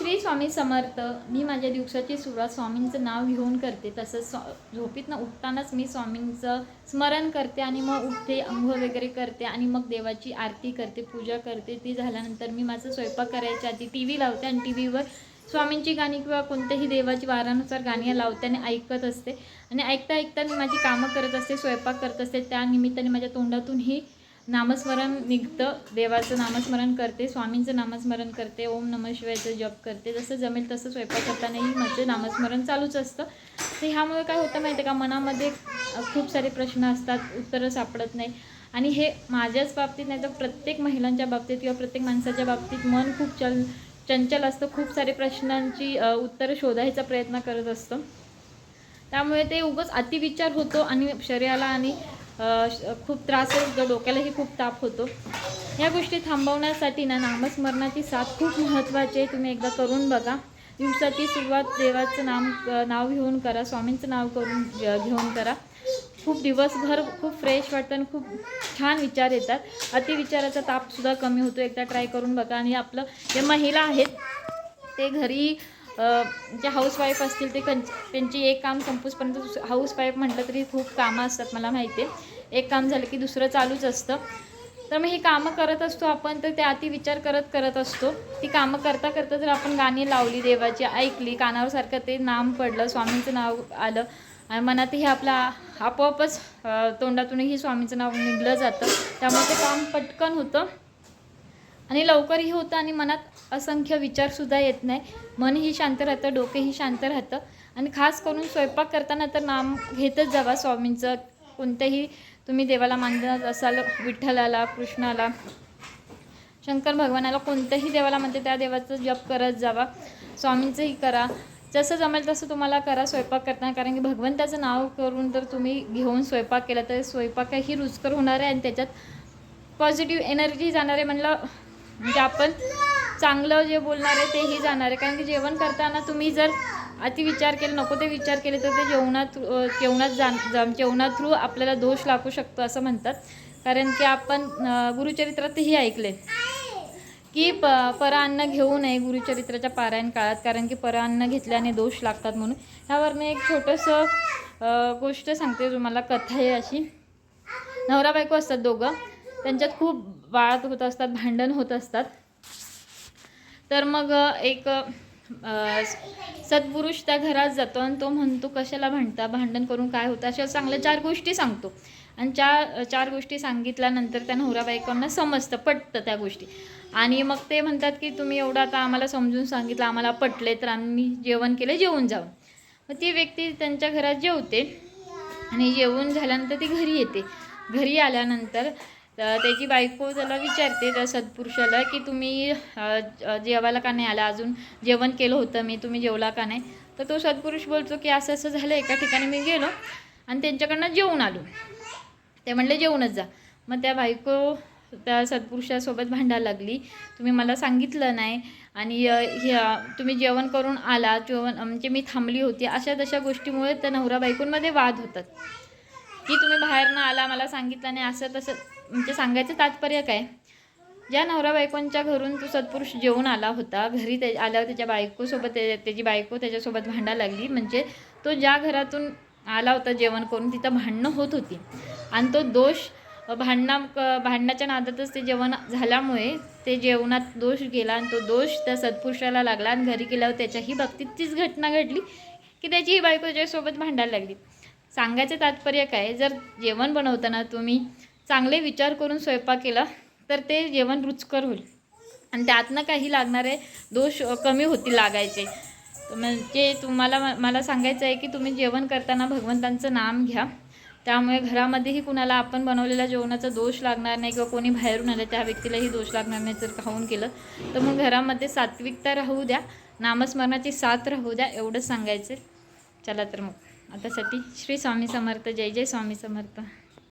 श्री स्वामी समर्थ मी माझ्या दिवसाची सुरुवात स्वामींचं नाव घेऊन करते. तसंच स्वा झोपीतनं उठतानाच मी स्वामींचं स्मरण करते आणि मग उठते अंघोळ वगैरे करते आणि मग देवाची आरती करते पूजा करते. ती झाल्यानंतर मी माझं स्वयंपाक करायच्या आधी टी व्ही लावते आणि टी व्हीवर स्वामींची गाणी किंवा कोणत्याही देवाची वारानुसार गाणी लावते आणि ऐकत असते. आणि ऐकता ऐकता मी माझी कामं करत असते स्वयंपाक करत असते. त्या निमित्ताने माझ्या तोंडातूनही नामस्मरण निघतं. देवाचं नामस्मरण करते स्वामींचं नामस्मरण करते ओम नम शिवायचं जप करते. जसं जमेल तसं स्वयंपाक करतानाही माझं नामस्मरण चालूच असतं. तर ह्यामुळे काय होतं माहिती आहे का? मनामध्ये खूप सारे प्रश्न असतात उत्तरं सापडत नाही. आणि हे माझ्याच बाबतीत नाही तर प्रत्येक महिलांच्या बाबतीत किंवा प्रत्येक माणसाच्या बाबतीत मन खूप चल चंचल असतं. खूप सारे प्रश्नांची उत्तरं शोधायचा प्रयत्न करत असतं. त्यामुळे ते उगाच अतिविचार होतो आणि शरीराला आणि खूप त्रास होतो डोक्यालाही खूप ताप होतो. या गोष्टी थांबवण्यासाठी ना नामस्मरणाची साथ खूप महत्त्वाची आहे. तुम्ही एकदा करून बघा. दिवसाची सुरुवात देवाचं नाम नाव घेऊन करा स्वामींचं नाव करून घेऊन करा. खूप दिवसभर खूप फ्रेश वाटतं आणि खूप छान विचार येतात. अतिविचाराचा तापसुद्धा कमी होतो. एकदा ट्राय करून बघा. आणि आपलं जे महिला आहेत ते घरी जे हाऊसवाईफ असतील ते कं त्यांची एक काम संपूसपर्यंत हाऊसवाईफ म्हटलं तरी खूप कामं असतात मला माहिती आहे एक काम झालं की दुसरं चालूच असतं. तर मग ही कामं करत असतो आपण तर ते अति विचार करत करत असतो. ती कामं करता करता जर आपण गाणी लावली देवाची ऐकली कानावर सारखं ते नाम पडलं स्वामींचं नाव आलं आणि मनातही आपला आपोआपच तोंडातूनही स्वामींचं नाव निघलं जातं. त्यामुळे ते काम पटकन होतं. आणि लवकरही होतं आणि मनात असंख्य विचारसुद्धा येत नाही. मनही शांत राहतं डोकेही शांत राहतं. आणि खास करून स्वयंपाक करताना तर नाम घेतच जावा स्वामींचं. कोणत्याही तुम्ही देवाला मानत असाल विठ्ठलाला कृष्णाला शंकर भगवानाला कोणत्याही देवाला म्हणते त्या देवाचं जप करत जावा. स्वामींचंही करा. जसं जमेल तसं तुम्हाला करा स्वयंपाक करताना. कारण की भगवंताचं नाव करून जर तुम्ही घेऊन स्वयंपाक केला तर स्वयंपाकही रुचकर होणार आहे. आणि त्याच्यात पॉझिटिव्ह एनर्जी जाणार आहे म्हणलं म्हणजे आपण चांगलं जे बोलणार आहे तेही जाणार आहे. कारण की जेवण करताना तुम्ही जर अति विचार केले नको ते विचार केले तर ते जेवणात जेवणात जाण जा- जेवणा थ्रू आपल्याला दोष लागू शकतो असं म्हणतात. कारण की आपण गुरुचरित्रातही ऐकले की प परान्न घेऊ नये गुरुचरित्राच्या पारायण काळात. कारण की परान्न घेतल्याने दोष लागतात म्हणून. ह्यावर मी एक छोटंसं गोष्ट सांगते तुम्हाला कथा आहे अशी. नवरा बायको असतात दोघं. त्यांच्यात खूप वाळत होत असतात भांडण होत असतात. तर मग एक सत्पुरुष त्या घरात जातो आणि तो म्हणतो कशाला भांडता? भांडण करून काय होतं? अशा चांगल्या चार गोष्टी सांगतो. आणि चार चार गोष्टी सांगितल्यानंतर त्या नवरा बायकांना समजतं पटतं त्या गोष्टी. आणि मग ते म्हणतात की तुम्ही एवढं आता आम्हाला समजून सांगितलं आम्हाला पटले तर आम्ही जेवण केलं जेवून जाऊ. मग ती व्यक्ती त्यांच्या घरात जेवते आणि जेवून झाल्यानंतर ती घरी येते. घरी आल्यानंतर तर त्याची बायको त्याला विचारते त्या सत्पुरुषाला की तुम्ही जेवायला का नाही आला? अजून जेवण केलं होतं मी तुम्ही जेवला का नाही? तर तो सत्पुरुष बोलतो की असं असं झालं एका ठिकाणी मी गेलो आणि त्यांच्याकडनं जेवून आलो. ते म्हणले जेवूनच जा. मग त्या बायको त्या सत्पुरुषासोबत भांडायला लागली. तुम्ही मला सांगितलं नाही आणि तुम्ही जेवण करून आला जेवण म्हणजे मी थांबली होती. अशा तशा गोष्टीमुळे त्या नवरा बायकोंमध्ये वाद होतात. की तुम्ही बाहेरनं आला मला सांगितलं नाही असं तसं म्हणजे सांगायचं तात्पर्य काय? ज्या नवरा बायकोंच्या घरून तो सत्पुरुष जेवून आला होता घरी ते आल्यावर त्याच्या बायकोसोबत त्याची बायको त्याच्यासोबत भांडायला लागली. म्हणजे तो ज्या घरातून आला होता जेवण करून तिथं भांडणं होत होती. आणि तो दोष भांडणा क- भांडणाच्या नादातच ते जेवण झाल्यामुळे ते जेवणात दोष गेला आणि तो दोष त्या सत्पुरुषाला लागला आणि घरी गेल्यावर त्याच्याही बाबतीत तीच घटना घडली की त्याची ही बायको त्याच्यासोबत भांडायला लागली. सांगायचं तात्पर्य काय? जर जेवण बनवताना तुम्ही चांगले विचार करून स्वयंपाक केला तर ते जेवण रुचकर होईल. आणि त्यातनं काही लागणारे दोष कमी होतील लागायचे. म्हणजे तुम्हाला मला सांगायचं आहे की तुम्ही जेवण करताना भगवंतांचं नाम घ्या. त्यामुळे घरामध्येही कुणाला आपण बनवलेल्या जेवणाचा दोष लागणार नाही किंवा कोणी बाहेरून आलं त्या व्यक्तीलाही दोष लागणार नाही जर खाऊन केलं तर मग घरामध्ये सात्विकता राहू द्या नामस्मरणाची साथ राहू द्या एवढंच सांगायचं चला तर मग. आतासाठी श्री स्वामी समर्थ जय जय स्वामी समर्थ.